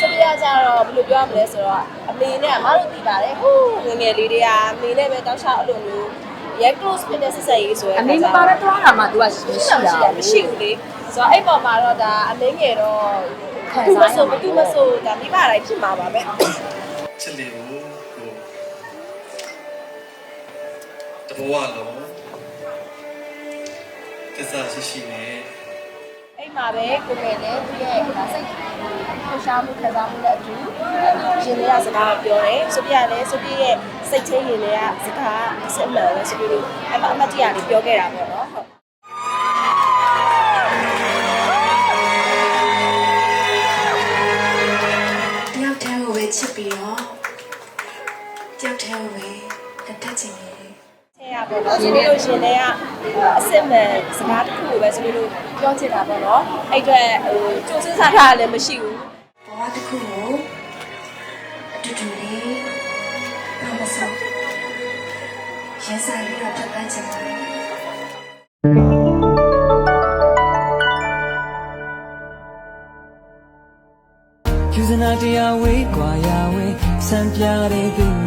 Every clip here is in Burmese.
စပီးရကြတော့ဘယ်လိုပြောရမလဲဆိုတော့အမေနဲ့အမတို့တည်ပါတယ်ဟိုးငယ်ငယ်လေးတွေကအမေနဲ့ပဲတောက်ချအဲ့လိုမျိုးရဲ close ဖြစ်တဲ့ဆက်ဆက်ရေးဆိုရယ်အမေမပါတော့တွားတာမှ तू ကမရှိရှိတာတာမရှိဘူးလေဆိုတော့အဲ့ပေါ်မှာတော့ဒါအမင်းငယ်တော့ခံသူမစားရဆိုမှာမသူမဆိုဒါမိဘတိုင်းဖြစ်မှာပါပဲချစ်လေးကိုကိုတဘဝလုံးကစားရှိရှိနဲ့ အဲ့မှာပဲကိုငယ်နဲ့သူရဲ့ဒါစိတ်လှရှားမှုခံစားမှုနဲ့အတူရှင်လေးကစကားကိုပြောတယ်ဆိုပြလည်းဆိုပြရဲ့စိတ်ချင်းရင်လေးကစကားအစစ်အမှန်ပဲဆိုပြီးလို့အဲ့မှာအမတ်တရားလေးပြောခဲ့တာပေါ့နော် ရာပေါ့နော်ဆိုပြီးလို့ရှင်လေးကအစစ်မှန်စကားတစ်ခုကိုပဲဆိုပြီးလို့ပြောချင်တာပေါ့နော်အဲ့အတွက်ဟိုကြိုးစစားတာလည်းမရှိဘူးဘဝတစ်ခုကိုအတူတူလေးဘာမဆိုရင်ဆိုင်ပြီးတော့တက်ပန်းချင်တယ်ယူဇနာတရားဝေးကွာရဝေးစံပြတဲ့ဒီ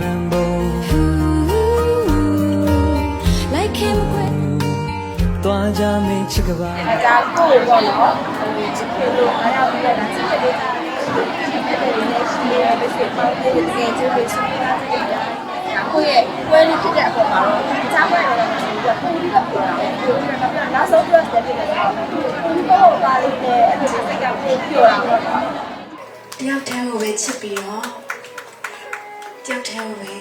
ချစ်ကပါအဲဒါကိုပေါ့နော်ဟိုချစ်ခင်လို့အားရပြီးတော့ဒါချစ်ခင်လေးတာအဲ့ဒါလေးနဲ့ရှိနေတဲ့ဘစ်စစ်ပေါင်းလေးတကယ်ကျိုးလို့ရှိနေတာစိတ်တိုင်းကိုယ့်ရဲ့ပွဲလေးဖြစ်တဲ့အပေါ်မှာတော့ချားပွဲတော့မရှိဘူးပုံပြီးတော့ပြောတာပဲပြောပြီးတော့နောက်ဆုံး plus တဲ့ဖြစ်နေတော့ဒီတော့ပါလေးနဲ့အဲ့ဒီစိတ်ကပို့ပြောတာပေါ့နော်တယောက်တည်းကိုပဲချစ်ပြီးတော့တယောက်တည်းကိုပဲ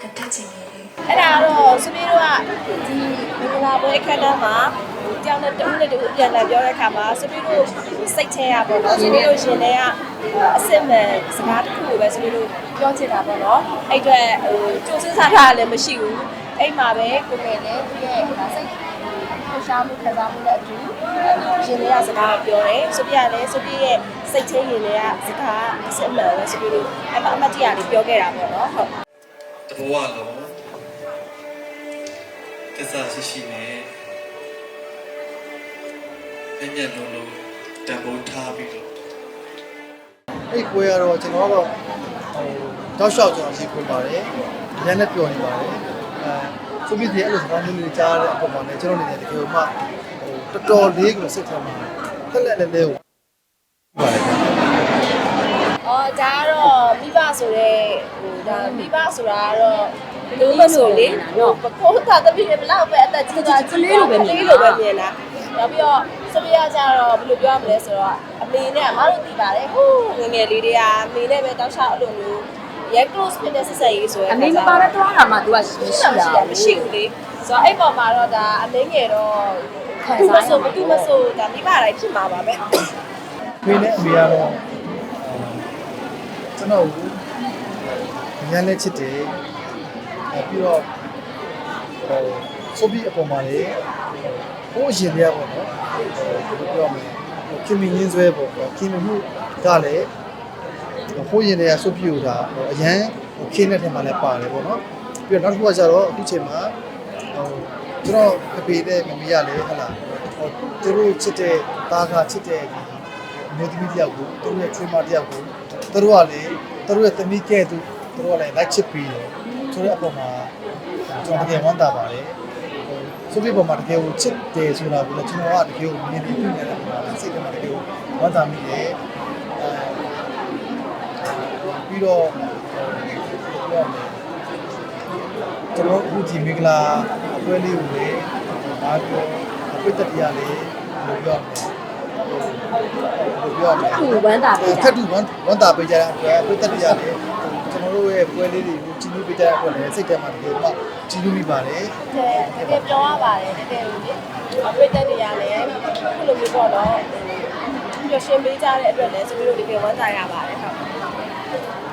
လက်ထပ်ချင်တယ်အဲ့ဒါတော့စမီးတို့ကဒီမင်္ဂလာပွဲခန်းထဲမှာ ကြောင်တဲ့တူနဲ့တူပြန်လာပြောတဲ့အခါမှာစမီးတို့စိတ်ချရပါတော့စမီးတို့ရှင်တွေကအစ်စ်မဲ့စကားတစ်ခုကိုပဲစမီးတို့ပြောချင်တာပေါ့နော်အဲ့အတွက်ဟိုကြိုးစစားတာလည်းမရှိဘူးအဲ့မှာပဲကိုငယ်နဲ့သူရဲ့ဒါစိတ်လှရှားမှုခံစားမှုနဲ့အတူရှင်တွေကစကားကိုပြောတယ်ဆိုပြလည်းဆိုပြရဲ့စိတ်ချင်းရင်တွေကစကားအစ်စ်မဲ့ပဲဆိုပြီးလို့အဲ့မှာအမတ်တရားလေးပြောခဲ့တာပေါ့နော်ဟုတ်တဘဝလုံးကစားရှိရှိနဲ့ အမျက်လုံးလုံးတံပိုးထားပြီးတော့အဲ့ဒီပွဲကတော့ကျွန်တော်ကတော့ဟိုတောက်လျှောက်ကျွန်တော်စီခွင့်ပါတယ်။ညနေပျော်နေပါတယ်။အဲဆိုပြီးဒီအဲ့လိုစကားမျိုးလေးကြားရတဲ့အပေါ်မှာလည်းကျွန်တော်အနေနဲ့တကယ်မှဟိုတော်တော်လေးကိုစိတ်ထဲမှာတက်လက်လက်လေးကိုပါတယ်ဗျာအော်ဒါကတော့မိဘဆိုတဲ့ဟိုဒါမိဘဆိုတာကတော့ဘယ်လိုမဆိုလေဟိုပကိုးတာတပည့်ဘလောက်ပဲအသက်ကြီးသွားကြီးလိုပဲမြင်လိုပဲမြင်တာနောက်ပြီးတော့ စပီးရကြတော့ဘယ်လိုပြောရမလဲဆိုတော့အမေနဲ့အမတို့တည်ပါတယ်ဟိုးငယ်ငယ်လေးတွေကအမေနဲ့ပဲတောက်ချအဲ့လိုမျိုးရဲ close ဖြစ်တဲ့ဆက်ဆက်ရေးဆိုရယ်အမေမပါတော့တွားတာမှ तू ကမရှိရှိတာတာမရှိဘူးလေဆိုတော့အဲ့ပေါ်မှာတော့ဒါအမင်းငယ်တော့ခံသူမစားရဆိုမှာမသူမဆိုဒါမိဘတိုင်းဖြစ်မှာပါပဲ။ဖေနဲ့အမေကတော့ကျွန်တော်ကိုညနေချစ်တယ်။အဲပြီးတော့ဟို ဆိုပြီးအပေါ်မှာလေဟိုအရင်တည်းပေါ့နော်။ဟိုဘယ်လိုပြောမလဲ။ဟိုခင်မင်းရင်းဆွဲပေါ့။ခင်မင်းမှုကလည်းဟိုရင်တွေကစုပ်ပြူတာဟိုအရန်ဟိုခင်းတဲ့ထဲမှာလည်းပါတယ်ပေါ့နော်ပြီးတော့နောက်တစ်ခုကကျတော့အခုချိန်မှာဟိုကျွန်တော်အဖေနဲ့မမီးရလေဟဟလာဟိုသူတို့ချစ်တဲ့သားကချစ်တဲ့ဒီအမျိုးသမီးတယောက်ကိုသူတို့ရဲ့ချွေးမတယောက်ကိုသူတို့ကလေသူတို့ရဲ့သမီးကဲသူသူတို့ကလည်းလိုက်ချစ်ပြီးတယ်ဆိုတဲ့အပေါ်မှာကျွန်တော်တကယ်ဝမ်းသာပါတယ်ဟို ဆိုပြီးပေါ်မှာတကယ်ကိုချစ်တယ်ဆိုတာကိုလည်းကျွန်တော်ကတကယ်ကိုမြင်ပြီးတွေ့နေတဲ့ပုံမှာစိတ်ထဲမှာတကယ်ကိုဝမ်းသာမိတယ်အဲပြီးတော့ပြောရမယ်ကျွန်တော်အခုဒီမင်္ဂလာအပွဲလေးကိုလေဒါပြောအပိတ်တရားလေးလို့ပြောရမယ်လို့ပြောရမယ်သူဝမ်းသာပေးထတာပ်တူဝန်ဝန်တာပေးကြတဲ့အတွက်အပိတ်တရားလေးကျွန် တော်တို့ရဲ့ပွဲလေးတွေကိုကြည့်လို့ပေးကြတဲ့အတွက်လည်းစိတ်ထဲမှာတကယ်မှကြည့်လို့မိပါတယ်တကယ်ပြောရပါတယ်တကယ်လို့လေအပိတ်သက်တရားလည်းခုလိုမျိုးပေါ့တော့ပျော်ရွှင်ပေးကြတဲ့အတွက်လည်းသူတို့တကယ်ဝမ်းသာရပါတယ်ဟုတ်